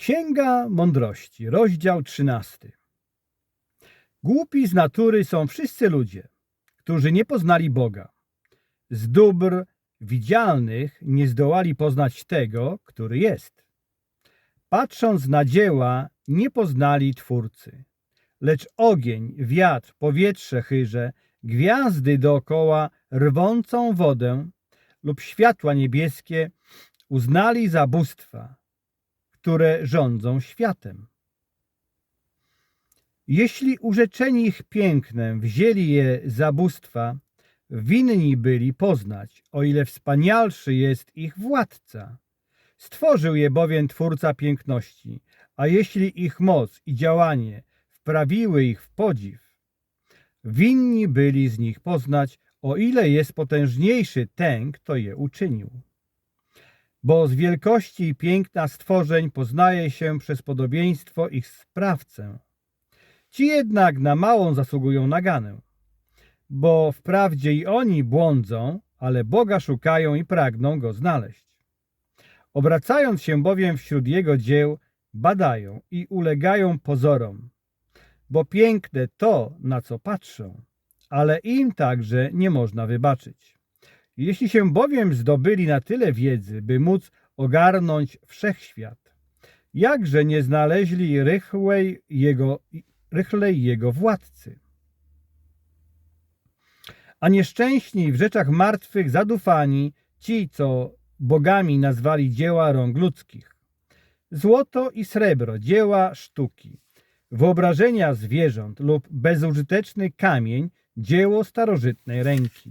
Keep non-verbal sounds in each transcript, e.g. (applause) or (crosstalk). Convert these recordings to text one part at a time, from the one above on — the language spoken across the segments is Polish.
Księga Mądrości, rozdział 13. Głupi z natury są wszyscy ludzie, którzy nie poznali Boga. Z dóbr widzialnych nie zdołali poznać tego, który jest. Patrząc na dzieła, nie poznali Twórcy. Lecz ogień, wiatr, powietrze chyże, gwiazdy dookoła, rwącą wodę lub światła niebieskie uznali za bóstwa, które rządzą światem. Jeśli urzeczeni ich pięknem wzięli je za bóstwa, winni byli poznać, o ile wspanialszy jest ich władca. Stworzył je bowiem Twórca piękności, a jeśli ich moc i działanie wprawiły ich w podziw, winni byli z nich poznać, o ile jest potężniejszy ten, kto je uczynił. Bo z wielkości i piękna stworzeń poznaje się przez podobieństwo ich sprawcę. Ci jednak na małą zasługują naganę, bo wprawdzie i oni błądzą, ale Boga szukają i pragną Go znaleźć. Obracając się bowiem wśród Jego dzieł, badają i ulegają pozorom, bo piękne to, na co patrzą, ale im także nie można wybaczyć. Jeśli się bowiem zdobyli na tyle wiedzy, by móc ogarnąć wszechświat, jakże nie znaleźli rychłej jego, rychlej jego władcy? A nieszczęśni w rzeczach martwych zadufani ci, co bogami nazwali dzieła rąk ludzkich. Złoto i srebro, dzieła sztuki, wyobrażenia zwierząt lub bezużyteczny kamień, dzieło starożytnej ręki.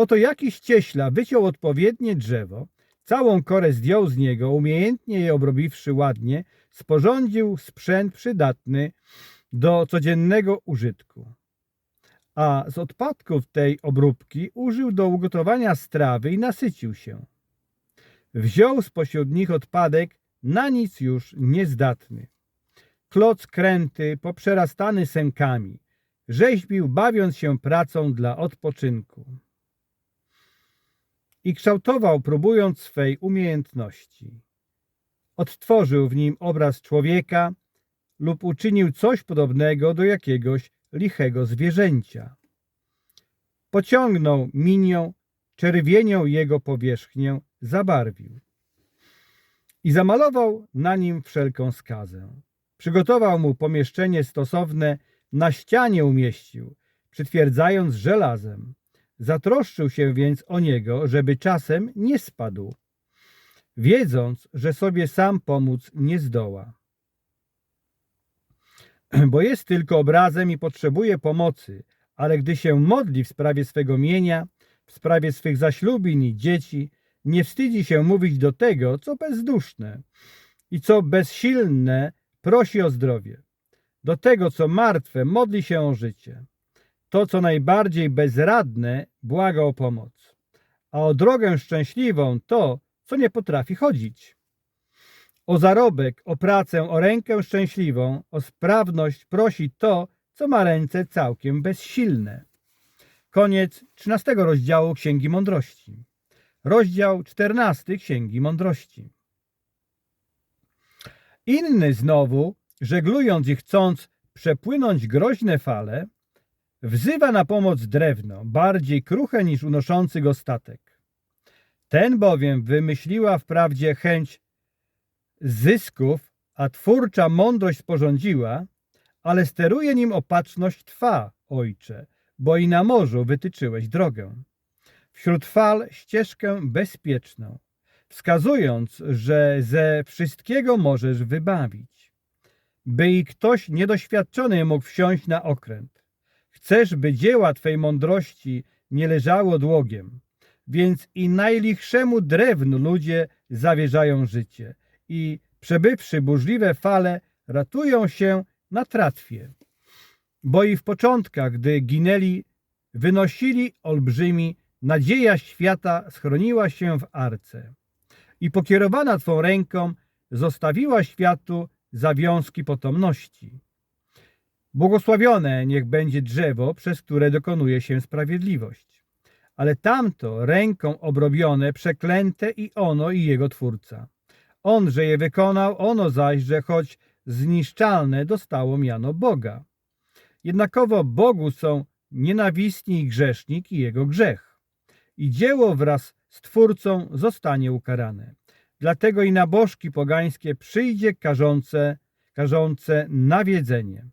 Oto jakiś cieśla wyciął odpowiednie drzewo, całą korę zdjął z niego, umiejętnie je obrobiwszy ładnie, sporządził sprzęt przydatny do codziennego użytku. A z odpadków tej obróbki użył do ugotowania strawy i nasycił się. Wziął spośród nich odpadek na nic już niezdatny. Kloc kręty poprzerastany sękami, rzeźbił bawiąc się pracą dla odpoczynku i kształtował, próbując swej umiejętności. Odtworzył w nim obraz człowieka lub uczynił coś podobnego do jakiegoś lichego zwierzęcia. Pociągnął minią, czerwienią jego powierzchnię, zabarwił i zamalował na nim wszelką skazę. Przygotował mu pomieszczenie stosowne, na ścianie umieścił, przytwierdzając żelazem. Zatroszczył się więc o niego, żeby czasem nie spadł, wiedząc, że sobie sam pomóc nie zdoła. Bo jest tylko obrazem i potrzebuje pomocy, ale gdy się modli w sprawie swego mienia, w sprawie swych zaślubin i dzieci, nie wstydzi się mówić do tego, co bezduszne i co bezsilne prosi o zdrowie. Do tego, co martwe, modli się o życie to, co najbardziej bezradne, błaga o pomoc, a o drogę szczęśliwą to, co nie potrafi chodzić. O zarobek, o pracę, o rękę szczęśliwą, o sprawność prosi to, co ma ręce całkiem bezsilne. Koniec 13 rozdziału Księgi Mądrości. Rozdział 14 Księgi Mądrości. Inny znowu, żeglując i chcąc przepłynąć groźne fale, Wzywa na pomoc drewno, bardziej kruche niż unoszący go statek. Ten bowiem wymyśliła wprawdzie chęć zysków, a twórcza mądrość sporządziła, ale steruje nim opatrzność Twa, Ojcze, bo i na morzu wytyczyłeś drogę. Wśród fal ścieżkę bezpieczną, wskazując, że ze wszystkiego możesz wybawić, by i ktoś niedoświadczony mógł wsiąść na okręt. Chcesz, by dzieła Twej mądrości nie leżały odłogiem, więc i najlichszemu drewnu ludzie zawierzają życie i przebywszy burzliwe fale, ratują się na tratwie. Bo i w początkach, gdy ginęli, wynosili olbrzymi, nadzieja świata schroniła się w arce. I pokierowana Twą ręką zostawiła światu zawiązki potomności. Błogosławione niech będzie drzewo, przez które dokonuje się sprawiedliwość. Ale tamto ręką obrobione, przeklęte i ono i jego twórca. On, że je wykonał, ono zaś, że choć zniszczalne, dostało miano Boga. Jednakowo Bogu są nienawistni grzesznik i jego grzech. I dzieło wraz z Twórcą zostanie ukarane. Dlatego i na bożki pogańskie przyjdzie karzące, karzące nawiedzenie.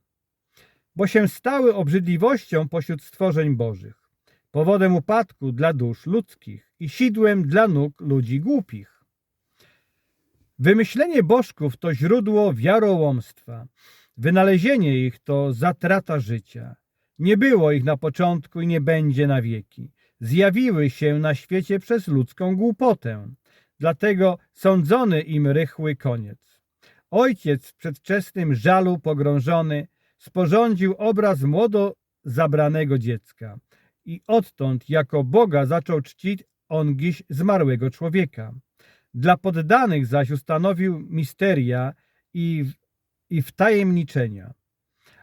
Bo się stały obrzydliwością pośród stworzeń bożych, powodem upadku dla dusz ludzkich i sidłem dla nóg ludzi głupich. Wymyślenie bożków to źródło wiarołomstwa. Wynalezienie ich to zatrata życia. Nie było ich na początku i nie będzie na wieki. Zjawiły się na świecie przez ludzką głupotę. Dlatego sądzony im rychły koniec. Ojciec w przedwczesnym żalu pogrążony sporządził obraz młodo zabranego dziecka i odtąd jako Boga zaczął czcić on dziś zmarłego człowieka. Dla poddanych zaś ustanowił misteria i, i wtajemniczenia.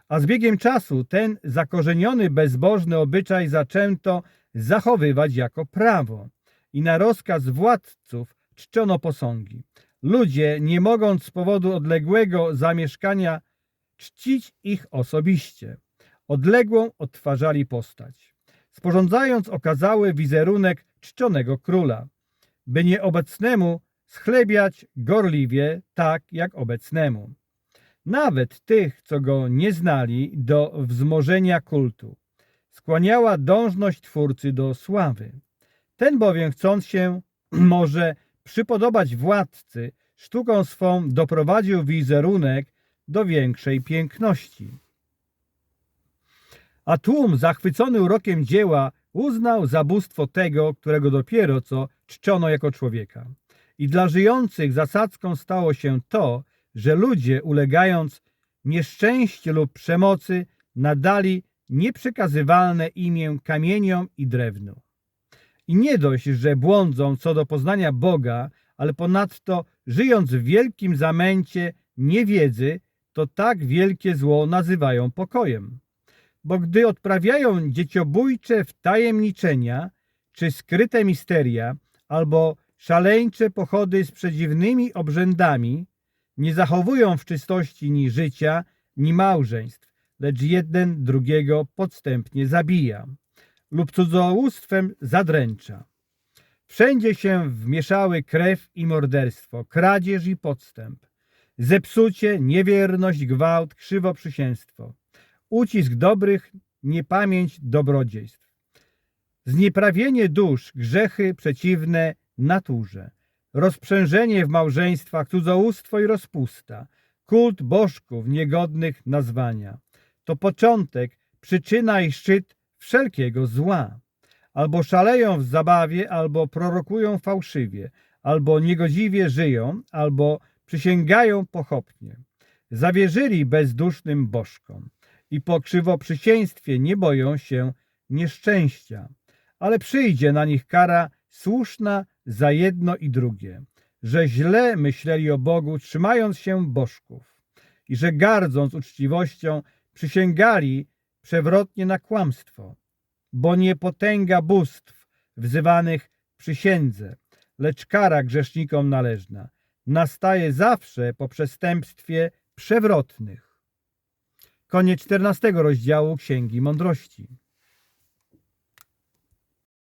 A z biegiem czasu ten zakorzeniony bezbożny obyczaj zaczęto zachowywać jako prawo i na rozkaz władców czczono posągi. Ludzie, nie mogąc z powodu odległego zamieszkania czcić ich osobiście, odległą odtwarzali postać, sporządzając okazały wizerunek czczonego króla, by nieobecnemu schlebiać gorliwie tak jak obecnemu. Nawet tych, co go nie znali, do wzmożenia kultu. Skłaniała dążność Twórcy do sławy. Ten bowiem, chcąc się (clears throat) może przypodobać władcy, sztuką swą doprowadził wizerunek do większej piękności. A tłum, zachwycony urokiem dzieła, uznał za bóstwo tego, którego dopiero co czczono jako człowieka. I dla żyjących zasadzką stało się to, że ludzie, ulegając nieszczęściu lub przemocy, nadali nieprzekazywalne imię kamieniom i drewnu. I nie dość, że błądzą co do poznania Boga, ale ponadto, żyjąc w wielkim zamęcie niewiedzy, to tak wielkie zło nazywają pokojem. Bo gdy odprawiają dzieciobójcze wtajemniczenia, czy skryte misteria, albo szaleńcze pochody z przedziwnymi obrzędami, nie zachowują w czystości ni życia, ni małżeństw, lecz jeden drugiego podstępnie zabija lub cudzołóstwem zadręcza. Wszędzie się wmieszały krew i morderstwo, kradzież i podstęp, zepsucie, niewierność, gwałt, krzywoprzysięstwo, ucisk dobrych, niepamięć dobrodziejstw, znieprawienie dusz, grzechy przeciwne naturze, rozprzężenie w małżeństwach, cudzołóstwo i rozpusta, kult bożków niegodnych nazwania. To początek, przyczyna i szczyt wszelkiego zła. Albo szaleją w zabawie, albo prorokują fałszywie, albo niegodziwie żyją, albo przysięgają pochopnie. Zawierzyli bezdusznym bożkom. I po krzywoprzysięstwie nie boją się nieszczęścia, ale przyjdzie na nich kara słuszna za jedno i drugie, że źle myśleli o Bogu, trzymając się bożków. I że gardząc uczciwością przysięgali przewrotnie na kłamstwo, bo nie potęga bóstw wzywanych przysiędze, lecz kara grzesznikom należna nastaje zawsze po przestępstwie przewrotnych. Koniec 14 rozdziału Księgi Mądrości.